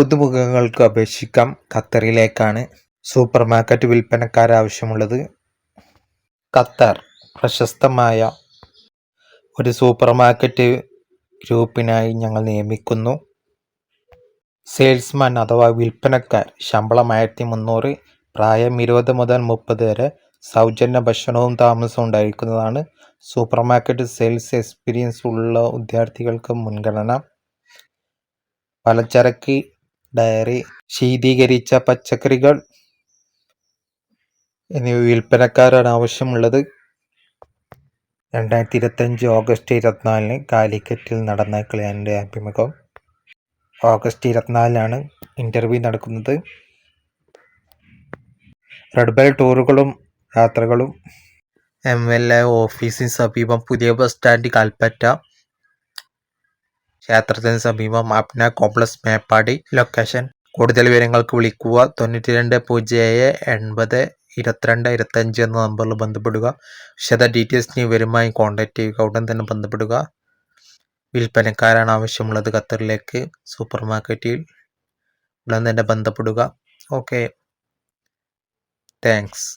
പുതുമുഖങ്ങൾക്ക് അപേക്ഷിക്കാം. ഖത്തറിലേക്കാണ് super market വിൽപ്പനക്കാർ ആവശ്യമുള്ളത്. Qatar പ്രശസ്തമായ ഒരു സൂപ്പർ മാർക്കറ്റ് ഗ്രൂപ്പിനായി ഞങ്ങൾ നിയമിക്കുന്നു. സെയിൽസ്മാൻ അഥവാ വിൽപ്പനക്കാർ ശമ്പളം ആയിരത്തി മുന്നൂറ് പ്രായം ഇരുപത് മുതൽ മുപ്പത് വരെ സൗജന്യ ഭക്ഷണവും താമസവും ഉണ്ടായിരിക്കുന്നതാണ് സൂപ്പർ മാർക്കറ്റ് സെയിൽസ് എക്സ്പീരിയൻസ് ഉള്ള വിദ്യാർത്ഥികൾക്ക് മുൻഗണന. പലചരക്ക് ഡയറി ശീതീകരിച്ച പച്ചക്കറികൾ എന്നിവ വിൽപ്പനക്കാരാണ് ആവശ്യമുള്ളത്. രണ്ടായിരത്തി ഇരുപത്തഞ്ച് ഓഗസ്റ്റ് ഇരുപത്തിനാലിന് കാലിക്കറ്റിൽ നടന്ന ക്ലയന്റെ അഭിമുഖം ഓഗസ്റ്റ് ഇരുപത്തിനാലിനാണ് ഇന്റർവ്യൂ നടക്കുന്നത്. റെഡ് ബെൽ ടൂറുകളും യാത്രകളും എം എൽ എ ഓഫീസിന് സമീപം പുതിയ ബസ് സ്റ്റാൻഡ് കൽപ്പറ്റ ക്ഷേത്രത്തിന് സമീപം അപ്ന കോംപ്ലക്സ് മേപ്പാടി ലൊക്കേഷൻ. കൂടുതൽ വിവരങ്ങൾക്ക് വിളിക്കുക തൊണ്ണൂറ്റി രണ്ട് പൂജ്യം ഏഴ് എൺപത് ഇരുപത്തിരണ്ട് ഇരുപത്തഞ്ച് എന്ന നമ്പറിൽ ബന്ധപ്പെടുക. വിശദ ഡീറ്റെയിൽസിന് ഇവരുമായി കോൺടാക്റ്റ് ചെയ്യുക. ഉടൻ തന്നെ ബന്ധപ്പെടുക. വിൽപ്പനക്കാരാണ് ആവശ്യമുള്ളത് ഖത്തറിലേക്ക്. സൂപ്പർ മാർക്കറ്റിൽ ഉടൻ തന്നെ ബന്ധപ്പെടുക. Okay thanks